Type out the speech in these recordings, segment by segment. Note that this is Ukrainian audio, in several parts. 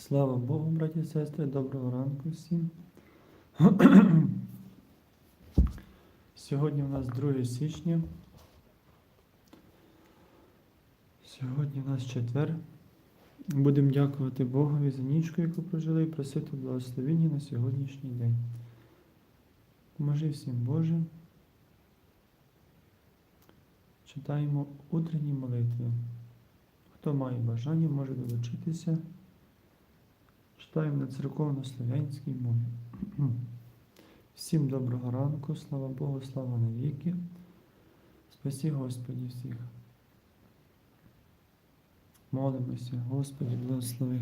Слава Богу, браті і сестри, доброго ранку всім. Сьогодні у нас 2 січня. Сьогодні у нас четвер. Будемо дякувати Богові за нічку, яку прожили, і просити благословення на сьогоднішній день. Поможи всім Боже. Читаємо утренні молитви. Хто має бажання, може долучитися. Читаємо на церковно-слов'янській мові. Всім доброго ранку, слава Богу, слава навіки. Спасі Господі всіх. Молимося, Господі, благослови.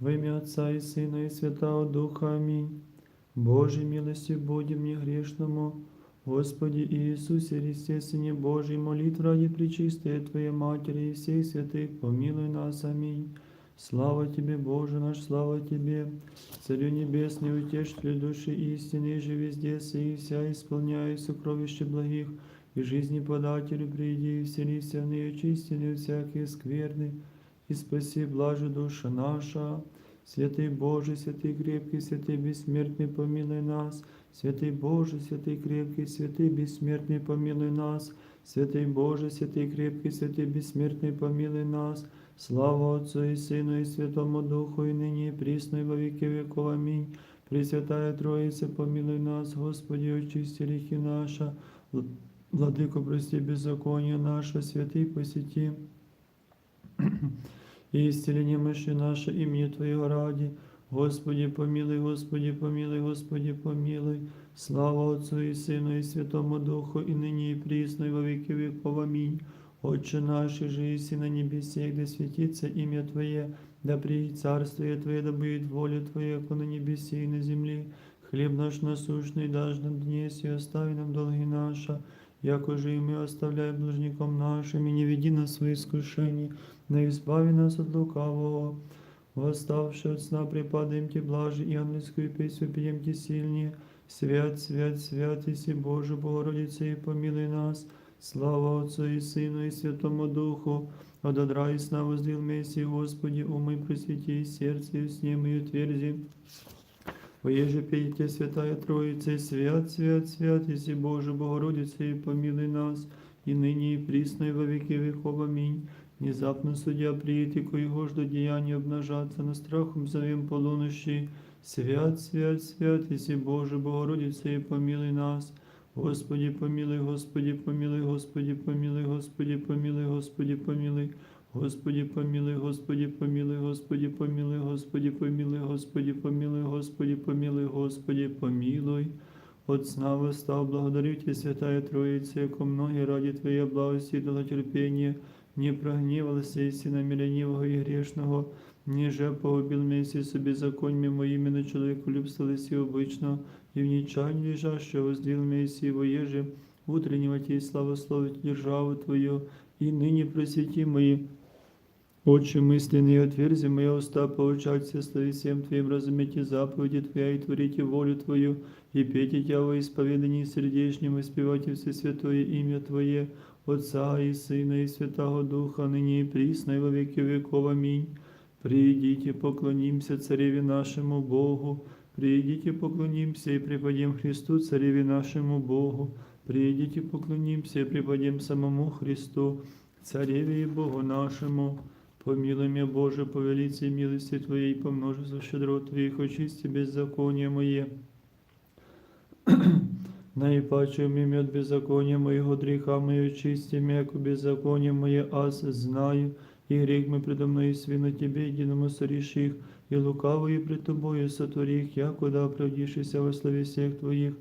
В ім'я Отця і Сина, і Святого Духа Амінь. Боже, милості будем мне грешному, Господи Иисусе Христе, Сыне Божий, молитв ради Пречистой Твоей Матери и всех святых, помилуй нас. Аминь. Слава Тебе, Боже наш, слава Тебе, Царю Небесный, утешитель души истины, же везде сей, и вся исполняя сокровище благих, и жизни подателю приди, и вселися в нее чистины всякие скверны, и спаси блажи душа наша. Святый Боже, святый крепкий, святый бессмертный, помилуй нас. Святый Боже, святый крепкий, святый бессмертный, помилуй нас. Святый Боже, святый крепкий, святый бессмертный, помилуй нас. Слава Отцу и Сыну и Святому Духу, и ныне и присно, и во веки веков. Аминь. Пресвятая Троица, помилуй нас, Господи, очисти грехи наши. Вл- Владыко, прости беззаконие наше, святый посети. И исцеление мыши наше имени Твоего ради. Господи, помилуй, Господи, помилуй, Господи, помилуй. Слава Отцу и Сыну и Святому Духу, и ныне и присно, и во веки веков. Аминь. Отче наш, же и на небесе, да светится имя Твое, да приедет царствие Твое, да будет воля Твоя, как на небесе и на земле. Хлеб наш насущный дашь нам днес, и остави нам долги наши, яко же и мы оставляем должником нашим, и не веди нас в свои искушения, но избави нас от лукавого. Восставши от сна припадаем Тебе блажи, и ангельскую песню пьем Тебе сильнее. Свят, свят, свят, Иси Боже, Богородице, и помилуй нас. Слава Отцу и Сыну и Святому Духу, от одра и сна воздел Мессии, Господи, умы просвети и сердце, и сне и утверзи. Воеже пейте, Святая Троица, свят, свят, свят, Иси Боже, Богородице, и помилуй нас, и ныне и присно, и во веки веков. Аминь. Внезапно судья приедет, и коего жду деяния обнажаться, на страхом зовем полунощи. Свят, свят, свят, Иси Боже, Богородице, и помилуй нас. Господи, помилуй, Господи, помилуй, Господи, помилуй, Господи, помилуй, Господи, помилуй. Господи, помилуй, Господи, помилуй, Господи, помилуй, Господи, помилуй, Господи, помилуй, Господи, помилуй, Господи, помилуй. От сна восстал, благодарю Тебя, Святая Троица, яко многие ради Твоей благости и долготерпения не прогневался и на ленивого и грешного, ниже погубил вместе с беззакониями моими на человеку любствовались и обычно, и в нечаянии лежащего воздвил вместе его еже, утреннего Тебе славословить державу Твою, и ныне просвети мои Очи мысленные отверзи мои уста, поучаться слави всем Твоим, разумейте заповеди Твоя и творите волю Твою, и пейте Тя во исповедании сердечнем, и спевайте все святое имя Твое, Отца и Сына и Святого Духа, ныне и присно, и во веки веков. Аминь. Придите, поклонимся Цареве нашему Богу, придите, поклонимся и преподем Христу, Цареве нашему Богу, придите, поклонимся и преподем самому Христу, Цареве и Богу нашему. Помилуй меня, Боже, по велице милости Твоей, по множеству щедрот Твоих, очисти беззаконие мое. Наипаче мимо от беззакония моего греха мое, очисти меня, беззаконие мое, аз знаю, и грех мой предо мной свину Тебе, единому соріших, и лукавые пред Тобою сотворих, якуда оправдишься во славе всех Твоих,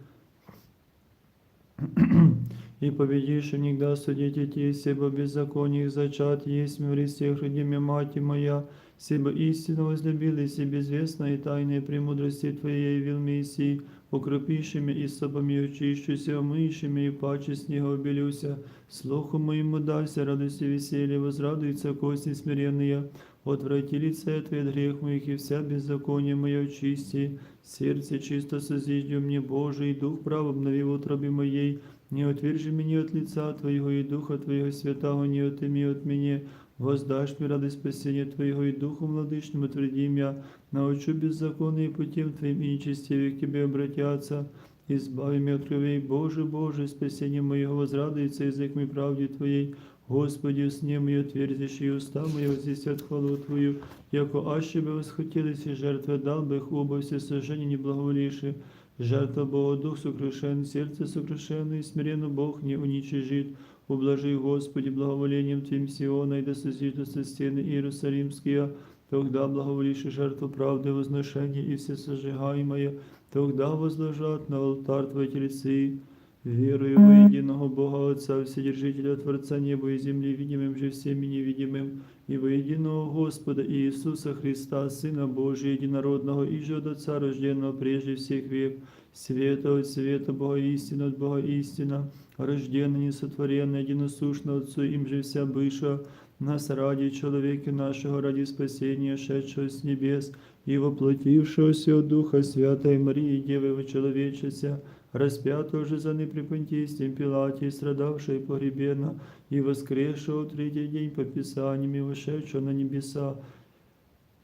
и победишь никогда судите те, себо беззакониях зачат есть в Христе, храниме мать моя, себо истину возлюбились и безвестно и тайные премудрости Твоей явил Мессии, укропившими и собами очищуся, омыйшими и паче снега обелюся, слуху моему дайся, радости веселья, возрадуются кости смиренные, отврати лице Твое от грех моих и вся беззаконие мое очисти, сердце чисто созиждю мне, Боже, и дух прав обнови в утробе моей, не отвержи меня от лица Твоего и Духа Твоего Святого, не отыми от меня, воздашь мне ради спасения Твоего и Духу Владычному тверди меня, научу беззаконные путем Твоим и нечестивые к Тебе обратятся. Избави меня от кровей, Боже, Боже, спасение моего возрадуется язык мой правде Твоей. Господи, сне мою отверзишь, и уста мои возвестят хвалу Твою, яко аще бы восхотелись и жертвы дал бы их оба все сожжения не благоволивши. Жертва Бога, Дух сокрушен, сердце сокрушенное, и смиренно Бог не уничижит. Ублажи, Господи, благоволением Твоим Сиона, и да созиждутся стены Иерусалимские, тогда благоволишь жертву правды, возношения и все сожигаемое, тогда возложат на алтарь Твои телецы. Верую во единого Бога Отца, Вседержителя Творца неба и земли, видимым же всеми невидимым, и во единого Господа Иисуса Христа, Сына Божия, единородного, и же от Отца, рожденного прежде всех век, света от света, Бога истина от Бога истина, рожденный, несотворенный, единосущный Отцу, им же вся быша, нас ради человека нашего, ради спасения, шедшего с небес, и воплотившегося от Духа Святой Марии, Девы Вочеловечеся, распятого же за непрепонтийством Пилате, страдавшего и погребена, и воскресшего в третий день по Писаниям, и вошедшего на небеса,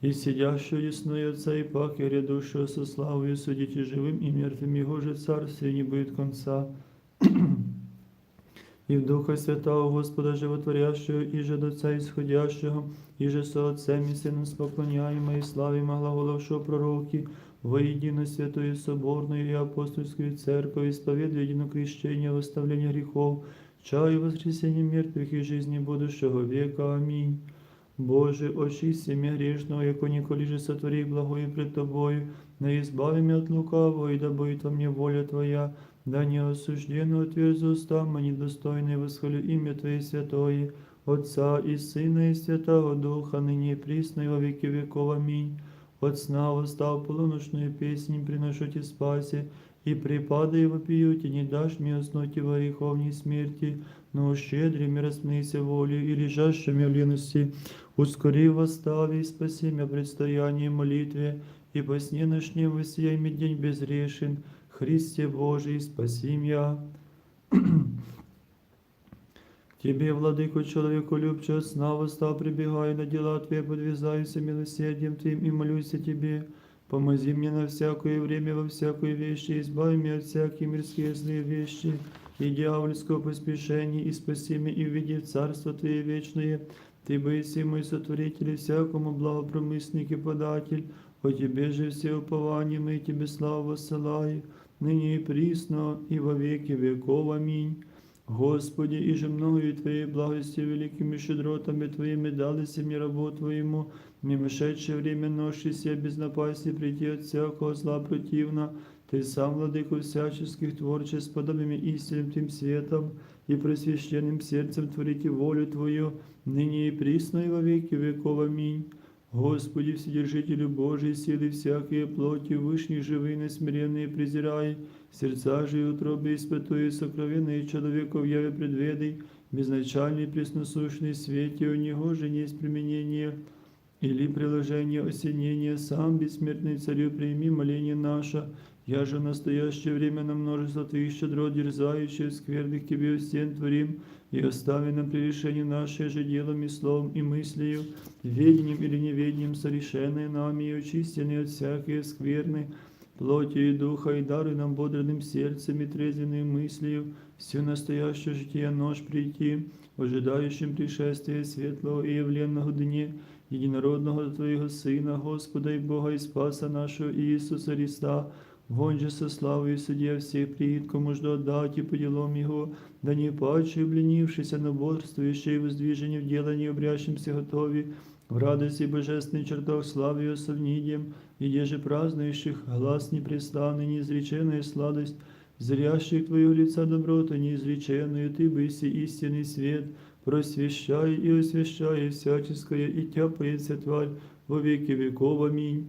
и сидящего ясной Отца и паки, грядущего со славою судите живым и мертвым, Его же царствие не будет конца. И в Духа Святого Господа Животворящего, и же до Отца исходящего, и же со Отцем и Сыном споклоняемо и славимо глаголовшего пророки, воедино святую соборную и апостольскую церковь, исповедуя едино крещение, восставление грехов, чаю воскресения мертвых и жизни будущего века. Аминь. Боже, очисти меня грешного, яко николи же сотвори благое пред Тобою, да избави меня от лукавого, и да будет во мне воля Твоя, да не осужденно отверзу уста, мои достойные восхвалю имя Твое святое, Отца и Сына и Святого Духа, ныне и присно и во веки веков. Аминь. От сна восстав полуночную песнь, приношу Ти спаси, и припадая вопию, Ти не дашь мне уснуть во греховней смерти, но щедрым рассмейся волю и лежащими в лености, ускори восстави и спаси меня предстояние молитве, и по сне ночнем воссияй мне день безрешен, Христе Божий, спаси меня. Тебе, владыко, человеку любче, сна восстав, прибегаю на дела Твои, подвязаюся милосердием Твоим и молюсь о Тебе. Помози мне на всякое время, во всякой вещи, избави меня от всякие мирские злые вещи и дьявольского поспешения, и спаси меня и введи в Царство Твое вечное. Ты боиси мой сотворитель и всякому благопромысник и податель, о Тебе же все упования мои, Тебе славу воссылаю, ныне и присно, и во веки веков. Аминь. Господи, и же многою Твоей благости великими щедротами Твоими далися мне работу Твоему, мимошедшее время ношися без напасти прийти от всякого зла противно, Ты сам, владыко всяческих творчеств, подобными истинным Тем светом и просвященным сердцем творите волю Твою, ныне и присно и во веки веков. Аминь. Господи, Вседержителю Божией силы всякие плоти, вышних живые, несмиренные презирай, сердца же и утробы испытуя сокровенные человеков яве предведай, безначальный пресносущный свете, у него же есть применение или приложение осенения, сам бессмертный царю прими моление наше, я же в настоящее время на множество Твоих щедрот дерзающих, скверных Тебе стен творим, и остави нам прегрешение наше же делом и словом и мыслью, ведением или неведением совершенные нами и очистенные от всякой скверны, плотью и духа, и даруй нам бодрым сердцем и трезвенной мыслью всю настоящее житие нож прийти, ожидающим пришествия светлого и явленного дне, единородного Твоего Сына, Господа и Бога и Спаса нашего Иисуса Христа, Вон же со славою судья всех приит, кому жду отдать и по делам Его, да не паче, обленившийся, но бодрствующий в воздвижении в делании, обрящимся готови, в радости божественный чертог славы Его совнидием, и еже празднующих глаз непрестанный, неизреченная сладость, зрящих Твоего лица доброту неизреченную, Ты быси истинный свет, просвещай и освящай всяческое, и тяпается Тварь во веки веков. Аминь.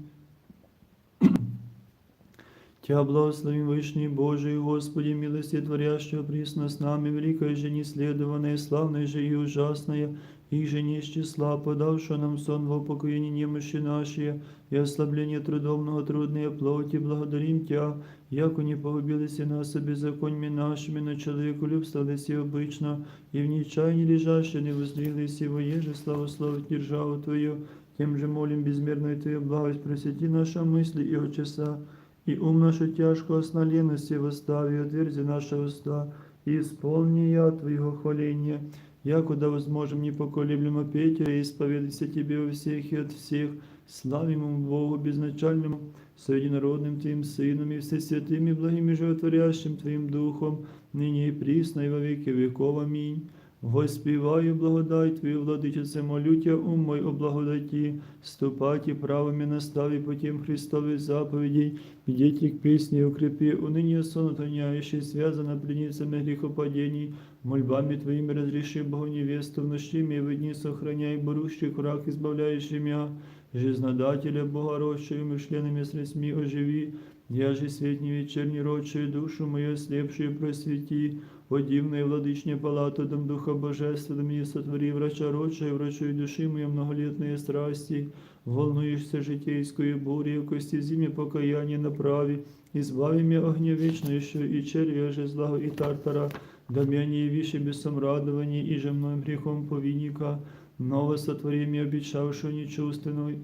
Тя благословим Вышний Божий, Господи, милости творящего присно с нами, великая же неследованная, славная же и ужасная, и же не из числа, подавшего нам сон во упокоение немощи наши, и ослабление трудомного трудные плоти, благодарим Тя, яко не погубились и нас беззаконьми нашими, но человеку любстались и обычно, и в нечаянии лежащие не возлились, и воеже славословить державу Твою, тем же молим безмерную Твою благость, просвети наши мысли и очеса, и ум нашу тяжкого сна лености восстави, отверзи наши уста, и исполни я Твоего хваления, якуда возможем непоколеблемо петь и исповедаться Тебе у всех и от всех, славимому Богу безначальному, со единородным Твоим Сыном и всесвятым и благим и животворящим Твоим Духом, ныне и присно и во веки веков. Аминь. Воспеваю благодать Твою, владычице, молю Тя, ум мой о благодати, ступайте правыми настави путем Христовых заповедей, идите к песне и укрепи, уныние сон отгоняющий, связано пленницами грехопадений, мольбами Твоими разреши Богу невесту в ночными и в дни сохраняй борущих враг, избавляющий меня, жизнодателя Богородчую, мышленными средствами оживи, я же светни вечерний рочую душу мою слепшую просвети, о дивной владычне палатодом Духа Божественным и сотвори врача рочая, врачую души моей многолетные страсти, волнуешься житейскую бурью, кости зиме покаяние направи, избави меня огня вечнейшую и червя же зла и тартара, да меня не явишь бесом радований и же мной грехом повинника, ново сотвори мне обещавшую нечувственную,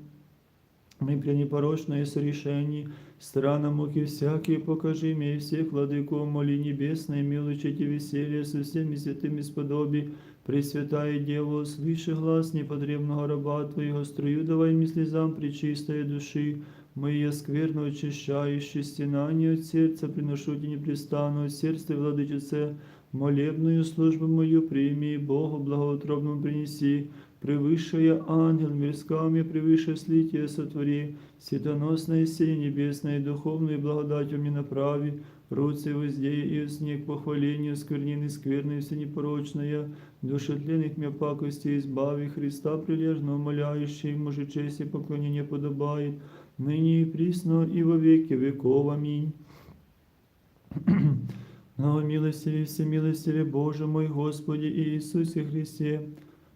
мы пренепорочное сорешение, страна муки всякие покажи мне и всех владыков моли небесной, милучите веселье со всеми святыми сподоби, Пресвятая Дева, слыши глаз непотребного раба Твоего, струю давай мне слезам причистой души, мои скверно очищающие стенания от сердца, приношу тебе непрестанно от сердца, владычице, молебную службу мою прими, Богу благоутробному принеси, превысшая ангел мирсками, превыше слитие сотвори, светоносное сей небесное, духовную благодатью мне направи, руцы воздея и снег похвалению, сквернины скверной все непорочная, душетленных мне пакости избави, Христа прилежно умоляющий, мужи честь и поклонение подобает, ныне и присно и во веки веков. Аминь. Много милостивый, всемилостивый Боже мой, Господи Иисусе Христе,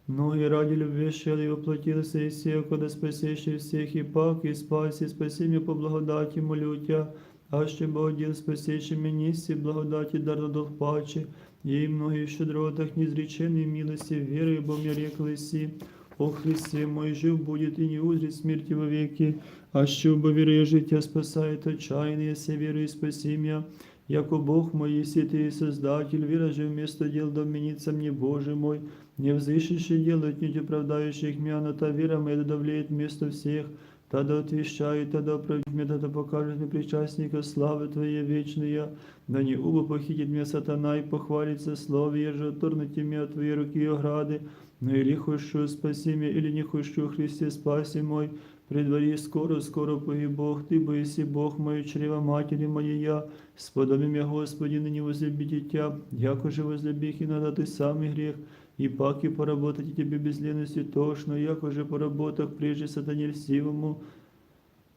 Многие ради любви шели воплотился и сел, когда спасеши всех, и пак, и спаси, спаси меня по благодати, молю Тя, а ще Богодил спасеши мені, сі благодаті дар долг паче, їй многих щедротах незреченной милости, верой, бо мне рекли сі, о Христе мой жив будет и не узрит смерти вовеки, а що бо вірою життя спасает отчаяние, се верою спаси меня, Яко Бог мой, если Ты Создатель, вера же вместо дел доменится мне, Боже мой, не взыщешь дел отнюдь оправдающих меня, но та вера моя да давлеет вместо всех, тогда отвещает, тогда оправдит меня, тогда покажет мне причастника славы Твоей вечная, да не убо похитит меня сатана и похвалится слове, же отторнуть меня от Твоей руки и ограды, но или хочу спаси меня, или не хочу, Христе, спаси мой, Предвари скоро, скоро поги Бог, Ты боиси Бог мою, чрева матери моей я, сподоби меня, Господи, ныне возлюби дитя, яко же возлюбих иногда Ты самый грех, и паки поработать и Тебе без лености тошно, яко же поработах прежде сатане льстивому,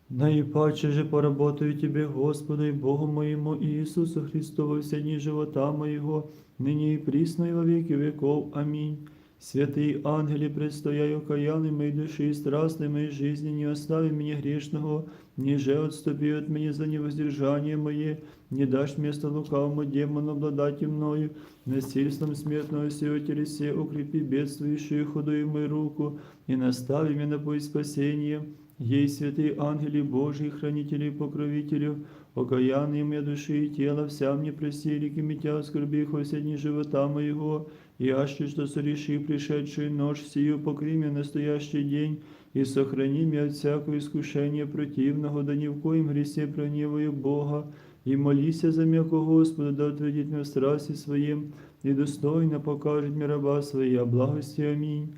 Наипаче же поработаю Тебе, Господу и Богу моему Иисусу Христу во все дни живота моего, ныне и присно и во веки веков. Аминь. Святые ангели, предстояю каяны моей души и страстной моей жизни, не остави меня грешного, ниже отступи от меня за невоздержание мое, не дашь место лукавому демону обладать и мною, насильством смертного сего телесе укрепи бедствующую худую мою руку и настави меня на путь спасения. Ей, святые ангели Божьи, хранители и покровителю, окаянные мне души и тела, вся мне просили, кимитя скорбих во все дни живота моего, и аще что сореши пришедшую ночь сию, покри меня настоящий день, и сохрани меня от всякого искушения противного, да ни в коем гресе проневаю Бога, и молися за м'яко Господа, да отведит меня в страсти своим, и достойно покажет мне раба своя благости. Аминь.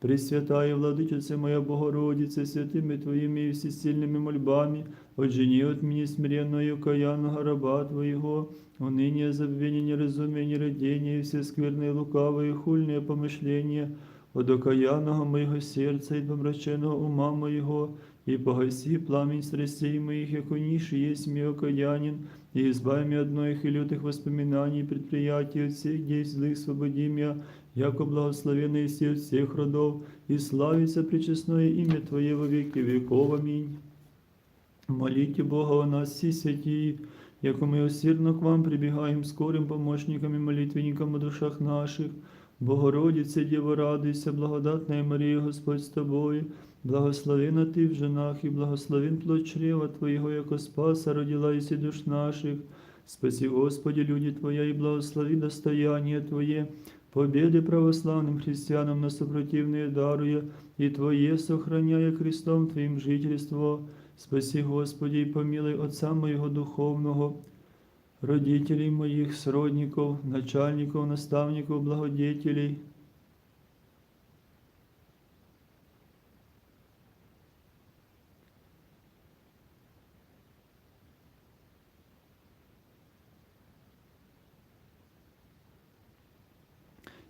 Пресвятая Владычица моя Богородице, святыми Твоими и всесильными мольбами, отжени от меня смиренного каянного раба Твоего, уныние, забвение, неразумие, нерадение, и все скверные, лукавые, хульные помышления, от окаянного моего сердца и помраченного ума моего, и погаси пламень страстей моих, яко ниши есть мне окаянин, и избави меня от многих и лютых воспоминаний и предприятий от всех действий злых, свободи меня, яко благословенный из всех родов, и славится пречестное имя Твое во веки веков. Аминь. Молите Бога о нас, всі святі, яко ми усердно к вам прибегаем скорым помощникам и молитвенникам о душах наших. Богородице, Діво, радуйся, благодатная Марія, Господь з тобою, благословена Ти в женах, і благословен плод чрева Твоєго, яко спаса родила isi душ наших. Спаси, Господи, люди Твоя, и благослови достояние Твое, победы православным христианам на сопротивные даруя, и Твое сохраняя крестом Твоим жительство. Спаси, Господи, и помилуй Отца моего духовного, родителей моих, сродников, начальников, наставников, благодетелей,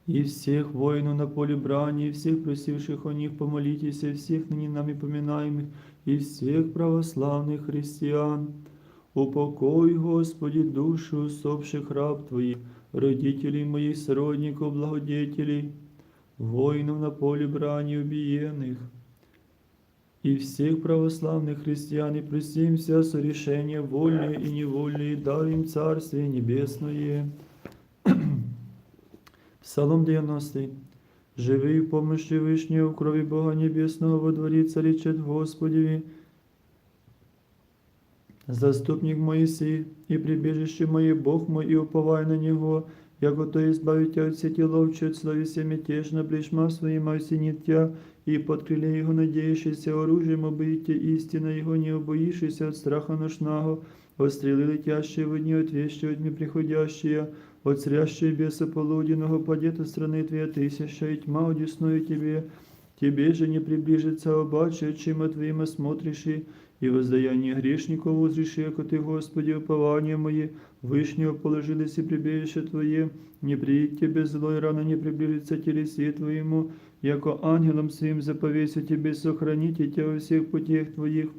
и всех воинов на поле брани, и всех просивших о них помолитесь, и всех ныне нами поминаемых, и всех православных христиан. Упокой, Господи, души усопших раб Твоих, родителей моих, сродников, благодетелей, воинов на поле брани убиенных, и всех православных христиан, и простим вся сорешения вольные и невольные, дай им Царствие Небесное. Псалом 90. Живий в помощи Вишнего, в крови Бога Небесного, во дворе царичет Господеви. Заступник Моисей и прибежище мое, Бог мой, и уповай на Него, яко то избавить тебя от сети ловче, от словеся мятежно, плешма своим осенит тебя, и под крыле Его надеющийся оружием обыйте истина Его, не обоишься от страха ношного, от стрелы летящие в дни, от вещи от дни приходящие, от зрящей беса полуденного падет от страны Твоя тысяча, и тьма одесную Тебе, Тебе же не приближится обаче, чем от Твоим осмотришь, и и воздаяние грешников узришь, яко Ты, Господи, упование мое, Вышнего положились и прибежище Твое, не приедь Тебе зло, и рано не приблизится телесе Твоему, яко ангелом своим заповесю Тебе сохраните Тебя во всех путях Твоих.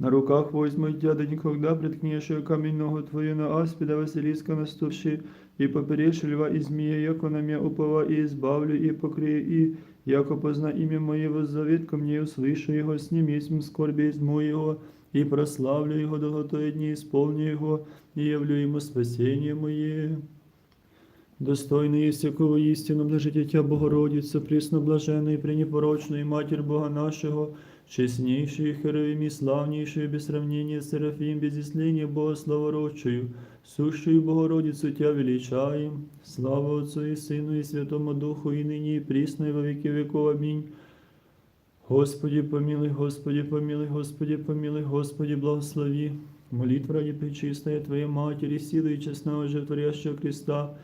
На руках возьму тебя, да никогда приткнешь ее ногу твою на аспида Василиска наступши, и поперешь льва и змея, яко на меня упова, и избавлю, и покрию, и яко позна имя мое воззовет ко мне, услышу его, с ним есть скорби изму его, и прославлю его долготое дни, исполню его, и явлю ему спасение мое. Достойный есть якого истину, блажите Тя, блаженная и пренепорочная, и Матерь Бога нашего, честнейший, херовим и славнейший, без сравнения Серафим, без исления Бога славородчую, сущую Богородицу Тя величаем. Слава Отцу и Сыну и Святому Духу, и ныне и присно, и во веки веков. Аминь. Господи, помилуй, Господи, помилуй, Господи, помилуй, Господи, благослови. Молитва ради Пречистая Твоей Матери, силы и честного животворящего креста,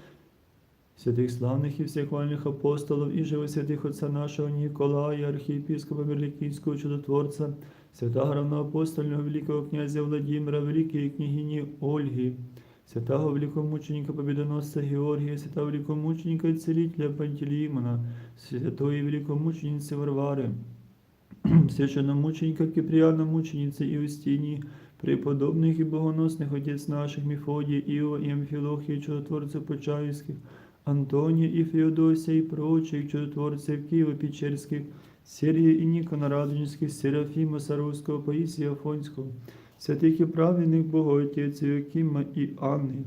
святых славных и всех вольных апостолов, и живо святых Отца нашего Николая, архиепископа Мерликийского чудотворца, святого равноапостольного великого князя Владимира, великої княгини Ольги, святого великомученика Победоносца Георгия, святого великомученика и целителя Пантелеймона, святой великомученицы Варвары, священномученика Киприана, мученицы Иустинии, преподобных и богоносных отец наших Мефодия, Иова и Амфилохия, чудотворцев Почаевских, Антония и Феодосия и прочих чудотворцев Киево-Печерских, Сергия и Никона Радонежских, Серафима Саровского, Паисия Афонского, святых и праведных Богоотец Иокима и Анны,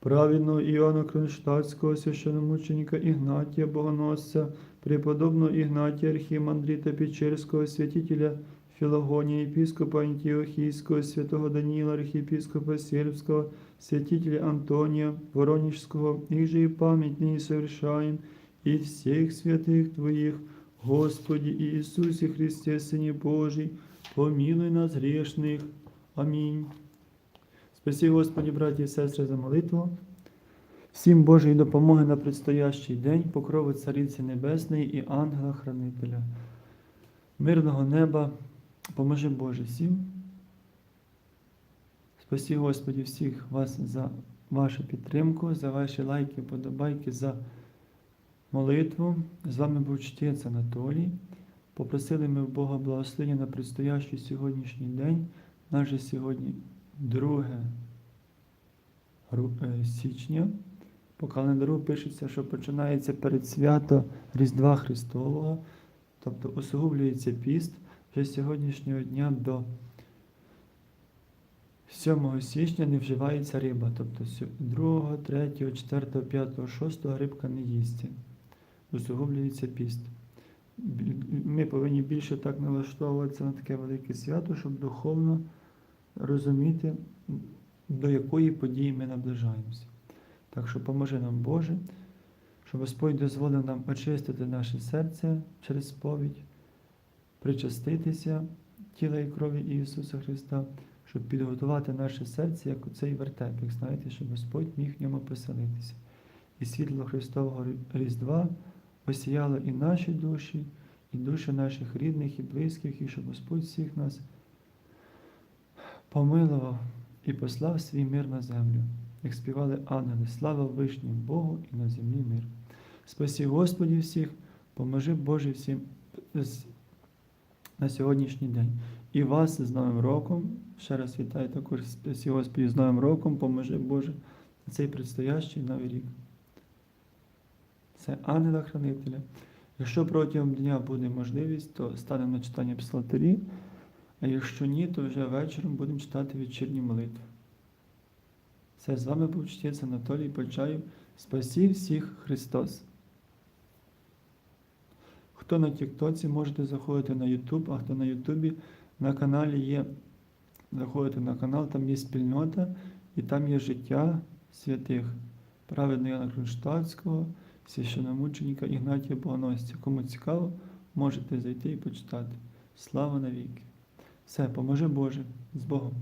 праведного Иоанна Кронштадтского, священномученика Игнатия Богоносца, преподобного Игнатия Архимандрита Печерского, святителя Филогония, епископа Антиохийского, святого Даниила, архиепископа Сербского, святителя Антония Воронежского, их же и память ныне совершаем, и всех святых Твоих, Господи Иисусе Христе, Сыне Божий, помилуй нас грешных. Амінь. Спасі, Господі, браті і сестри, за молитву. Всім Божої допомоги на предстоящий день, покрови Цариці Небесної і ангела-хранителя. Мирного неба, поможи Боже всім. Спасі, Господі, всіх вас за вашу підтримку, за ваші лайки, подобайки, за молитву. З вами був чтець Анатолій. Попросили ми в Бога благословення на предстоящий сьогоднішній день. Наш же сьогодні 2 е, січня. По календару пишеться, що починається перед свято Різдва Христового, тобто усугублюється піст вже з сьогоднішнього дня до 7 січня не вживається риба, тобто 2, 3, 4, 5, 6 рибка не їсться. Усугублюється піст. Ми повинні більше так налаштовуватися на таке велике свято, щоб духовно розуміти, до якої події ми наближаємося. Так що поможи нам Боже, щоб Господь дозволив нам очистити наше серце через сповідь, причаститися тіла і крові Ісуса Христа, щоб підготувати наше серце, як оцей вертеп, як знаєте, щоб Господь міг в ньому поселитися. І світло Христового Різдва осіяло і наші душі, і душі наших рідних і близьких, і щоб Господь всіх нас помилував і послав свій мир на землю, як співали ангели, слава Вишнім Богу і на землі мир. Спасі Господі всіх, поможи Боже всім на сьогоднішній день. І вас з Новим роком. Ще раз вітаю також Господі з Новим роком, поможи Боже на цей предстоящий новий рік. Це ангела-хранителя. Якщо протягом дня буде можливість, то станемо на читання псалтирі, а якщо ні, то вже вечором будемо читати вечірні молитви. Все, з вами був чтець Анатолій Почаєв. Спасі всіх Христос. Хто на Тіктоці, можете заходити на Ютуб, а хто на Ютубі, на каналі є, заходите на канал, там є спільнота, і там є життя святих, праведного Яна Кронштадтського, священомученика Ігнатія Богоносця. Кому цікаво, можете зайти і почитати. Слава навіки! Все, поможе Боже, з Богом!